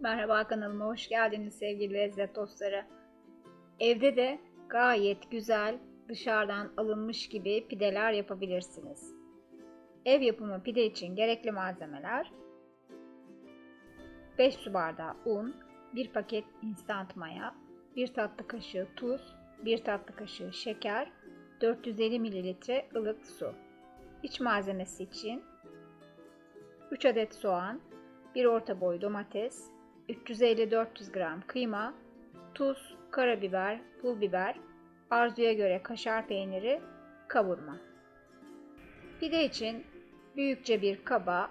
Merhaba kanalıma hoş geldiniz sevgili lezzet dostları. Evde de gayet güzel dışarıdan alınmış gibi pideler yapabilirsiniz. Ev yapımı pide için gerekli malzemeler 5 su bardağı un, 1 paket instant maya, 1 tatlı kaşığı tuz, 1 tatlı kaşığı şeker, 450 ml ılık su. İç malzemesi için 3 adet soğan, 1 orta boy domates, 350-400 gram kıyma, tuz, karabiber, pul biber, arzuya göre kaşar peyniri, kavurma. Pide için büyükçe bir kaba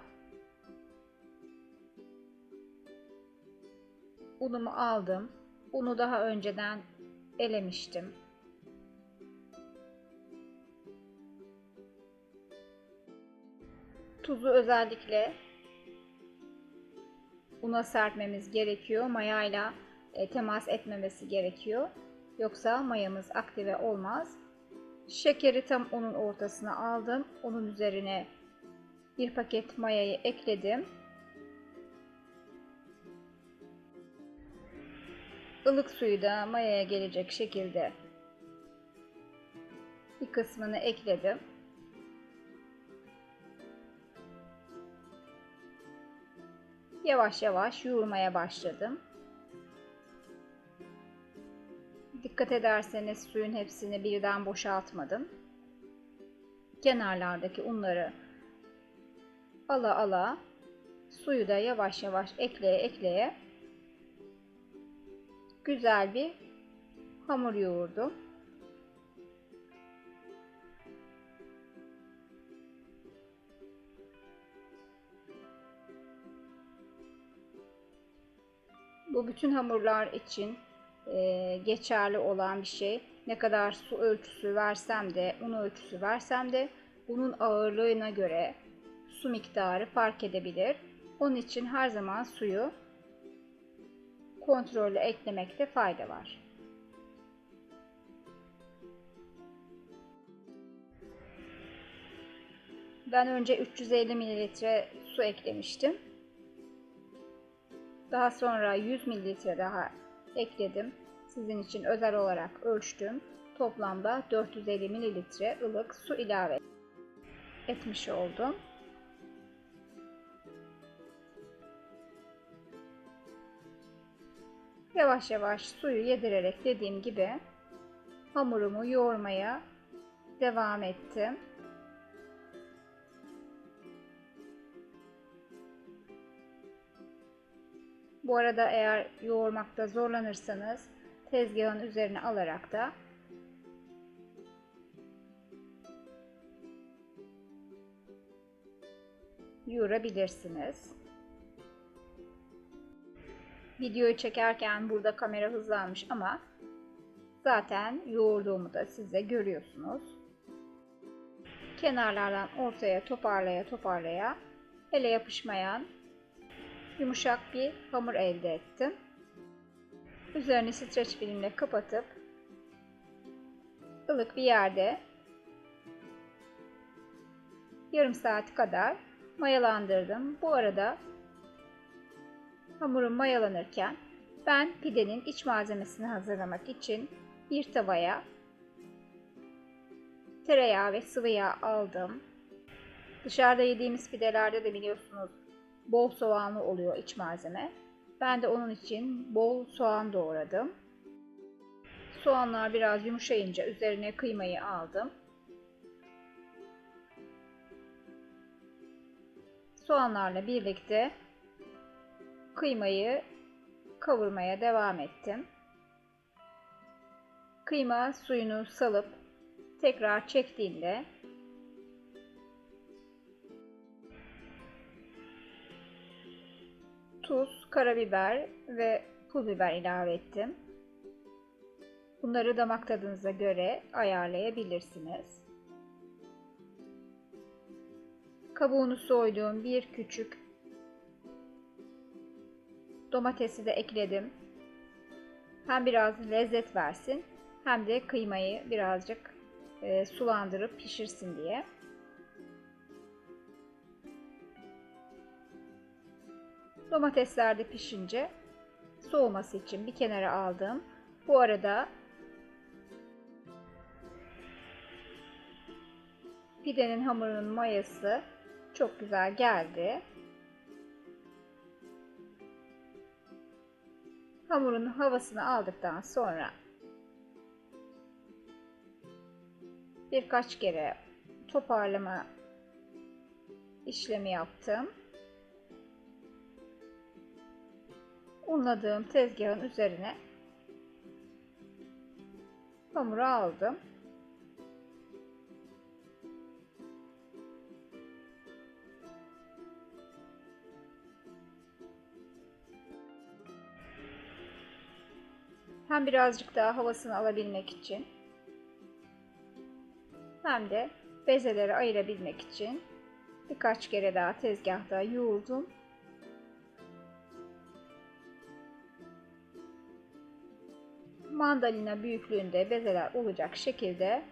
unumu aldım. Unu daha önceden elemiştim. Tuzu özellikle una serpmemiz gerekiyor. Mayayla e, temas etmemesi gerekiyor. Yoksa mayamız aktive olmaz. Şekeri tam unun ortasına aldım. Onun üzerine bir paket mayayı ekledim. Ilık suyu da mayaya gelecek şekilde bir kısmını ekledim. Yavaş yavaş yoğurmaya başladım. Dikkat ederseniz suyun hepsini birden boşaltmadım. Kenarlardaki unları ala ala suyu da yavaş yavaş ekleye ekleye güzel bir hamur yoğurdum. Bu bütün hamurlar için e, geçerli olan bir şey. Ne kadar su ölçüsü versem de, un ölçüsü versem de bunun ağırlığına göre su miktarı fark edebilir. Onun için her zaman suyu kontrollü eklemekte fayda var. Ben önce 350 ml su eklemiştim. Daha sonra 100 mililitre daha ekledim. Sizin için özel olarak ölçtüm. Toplamda 450 mililitre ılık su ilave etmiş oldum. Yavaş yavaş suyu yedirerek dediğim gibi hamurumu yoğurmaya devam ettim. Bu arada eğer yoğurmakta zorlanırsanız tezgahın üzerine alarak da yoğurabilirsiniz. Videoyu çekerken burada kamera hızlanmış ama zaten yoğurduğumu da siz de görüyorsunuz. Kenarlardan ortaya toparlaya toparlaya ele yapışmayan yumuşak bir hamur elde ettim. Üzerini streç filmle kapatıp ılık bir yerde yarım saat kadar mayalandırdım. Bu arada hamurum mayalanırken ben pidenin iç malzemesini hazırlamak için bir tavaya tereyağı ve sıvı yağ aldım. Dışarıda yediğimiz pidelerde de biliyorsunuz bol soğanlı oluyor iç malzeme. Ben de onun için bol soğan doğradım. Soğanlar biraz yumuşayınca üzerine kıymayı aldım. Soğanlarla birlikte kıymayı kavurmaya devam ettim. Kıyma suyunu salıp tekrar çektiğinde tuz, karabiber ve pul biber ilave ettim. Bunları damak tadınıza göre ayarlayabilirsiniz. Kabuğunu soyduğum bir küçük domatesi de ekledim. Hem biraz lezzet versin hem de kıymayı birazcık e, sulandırıp pişirsin diye. Domatesler de pişince soğuması için bir kenara aldım. Bu arada pidenin hamurunun mayası çok güzel geldi. Hamurun havasını aldıktan sonra birkaç kere toparlama işlemi yaptım. Unladığım tezgahın üzerine hamuru aldım. Hem birazcık daha havasını alabilmek için hem de bezeleri ayırabilmek için birkaç kere daha tezgahta yoğurdum. Mandalina büyüklüğünde bezeler olacak şekilde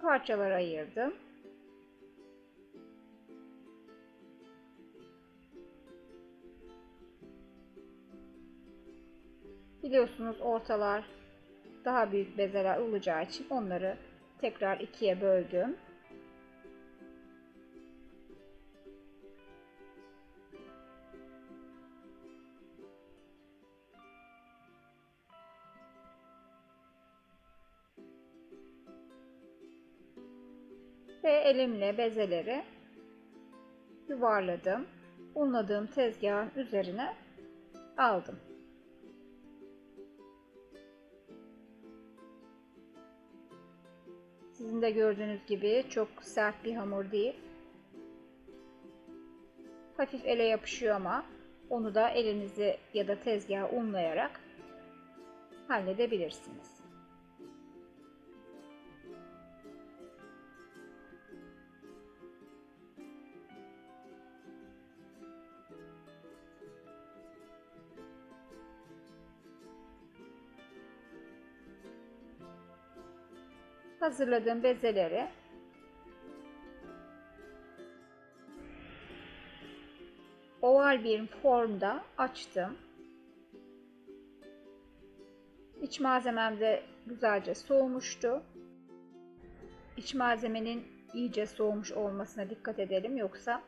parçalar ayırdım. Biliyorsunuz ortalar daha büyük bezeler olacağı için onları tekrar ikiye böldüm. Ve elimle bezeleri yuvarladım. Unladığım tezgahın üzerine aldım. Sizin de gördüğünüz gibi çok sert bir hamur değil. Hafif ele yapışıyor ama onu da elinizi ya da tezgaha unlayarak halledebilirsiniz. Hazırladığım bezeleri oval bir formda açtım. İç malzemem de güzelce soğumuştu. İç malzemenin iyice soğumuş olmasına dikkat edelim yoksa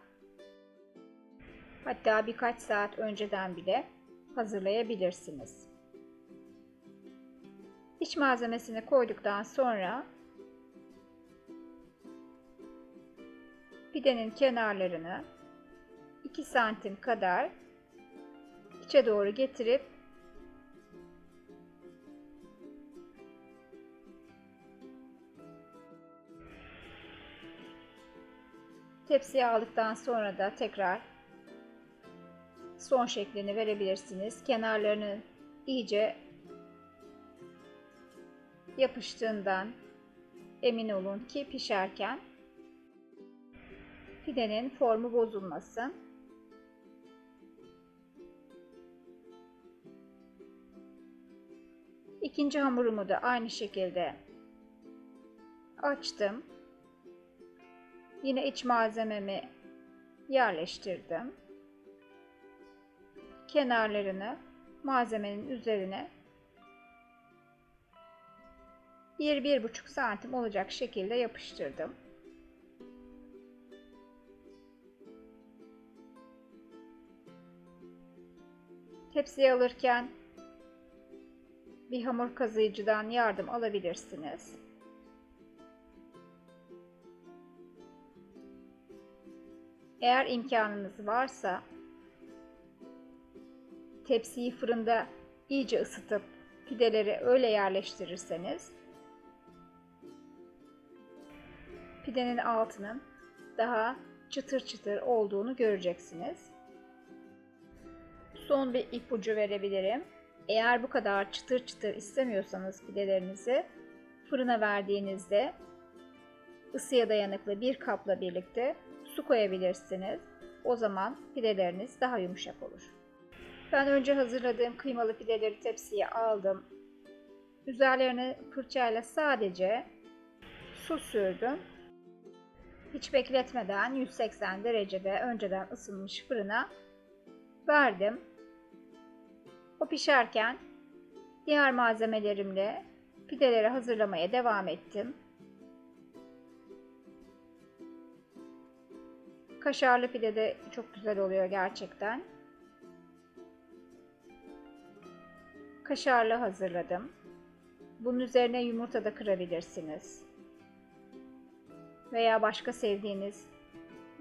hatta birkaç saat önceden bile hazırlayabilirsiniz. İç malzemesini koyduktan sonra pidenin kenarlarını 2 santim kadar içe doğru getirip tepsiye aldıktan sonra da tekrar son şeklini verebilirsiniz. Kenarlarını iyice yapıştığından emin olun ki pişerken pidenin formu bozulmasın. İkinci hamurumu da aynı şekilde açtım. Yine iç malzememi yerleştirdim. Kenarlarını malzemenin üzerine 1-1,5 santim olacak şekilde yapıştırdım. Tepsiye alırken bir hamur kazıyıcıdan yardım alabilirsiniz. Eğer imkanınız varsa tepsiyi fırında iyice ısıtıp pideleri öyle yerleştirirseniz pidenin altının daha çıtır çıtır olduğunu göreceksiniz son bir ipucu verebilirim. Eğer bu kadar çıtır çıtır istemiyorsanız pidelerinizi fırına verdiğinizde ısıya dayanıklı bir kapla birlikte su koyabilirsiniz. O zaman pideleriniz daha yumuşak olur. Ben önce hazırladığım kıymalı pideleri tepsiye aldım. Üzerlerine fırçayla sadece su sürdüm. Hiç bekletmeden 180 derecede önceden ısınmış fırına verdim. O pişerken diğer malzemelerimle pideleri hazırlamaya devam ettim. Kaşarlı pide de çok güzel oluyor gerçekten. Kaşarlı hazırladım. Bunun üzerine yumurta da kırabilirsiniz. Veya başka sevdiğiniz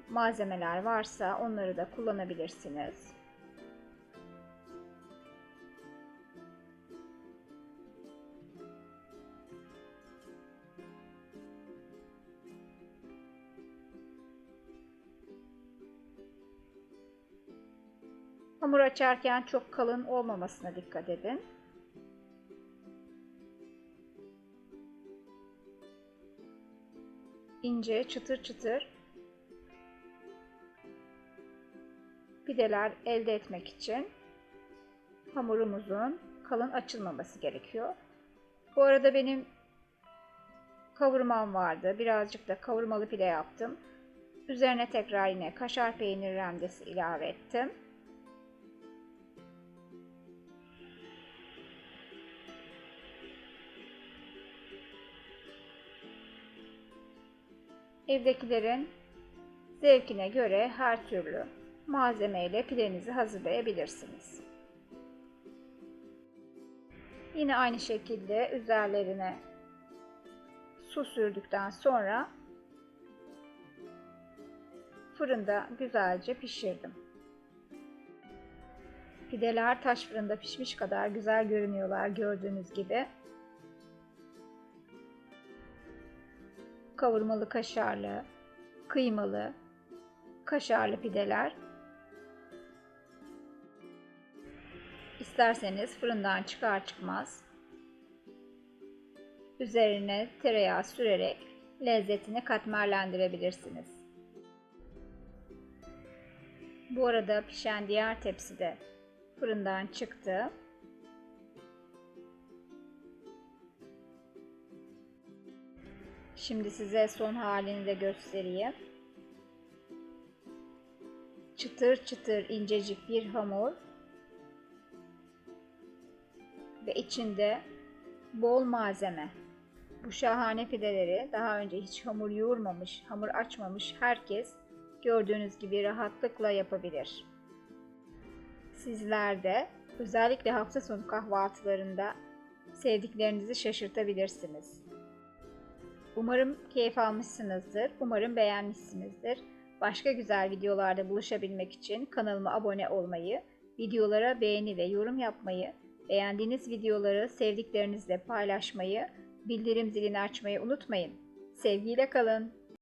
malzemeler varsa onları da kullanabilirsiniz. Hamur açarken çok kalın olmamasına dikkat edin. ince çıtır çıtır pideler elde etmek için hamurumuzun kalın açılmaması gerekiyor. Bu arada benim kavurmam vardı. Birazcık da kavurmalı pide yaptım. Üzerine tekrar yine kaşar peynir rendesi ilave ettim. Evdekilerin zevkine göre her türlü malzemeyle pidenizi hazırlayabilirsiniz. Yine aynı şekilde üzerlerine su sürdükten sonra fırında güzelce pişirdim. Pideler taş fırında pişmiş kadar güzel görünüyorlar gördüğünüz gibi. Kavurmalı kaşarlı, kıymalı, kaşarlı pideler. İsterseniz fırından çıkar çıkmaz üzerine tereyağı sürerek lezzetini katmerlendirebilirsiniz. Bu arada pişen diğer tepsi de fırından çıktı. Şimdi size son halini de göstereyim. Çıtır çıtır incecik bir hamur ve içinde bol malzeme. Bu şahane pideleri daha önce hiç hamur yoğurmamış, hamur açmamış herkes gördüğünüz gibi rahatlıkla yapabilir. Sizler de özellikle hafta sonu kahvaltılarında sevdiklerinizi şaşırtabilirsiniz. Umarım keyif almışsınızdır. Umarım beğenmişsinizdir. Başka güzel videolarda buluşabilmek için kanalıma abone olmayı, videolara beğeni ve yorum yapmayı, beğendiğiniz videoları sevdiklerinizle paylaşmayı, bildirim zilini açmayı unutmayın. Sevgiyle kalın.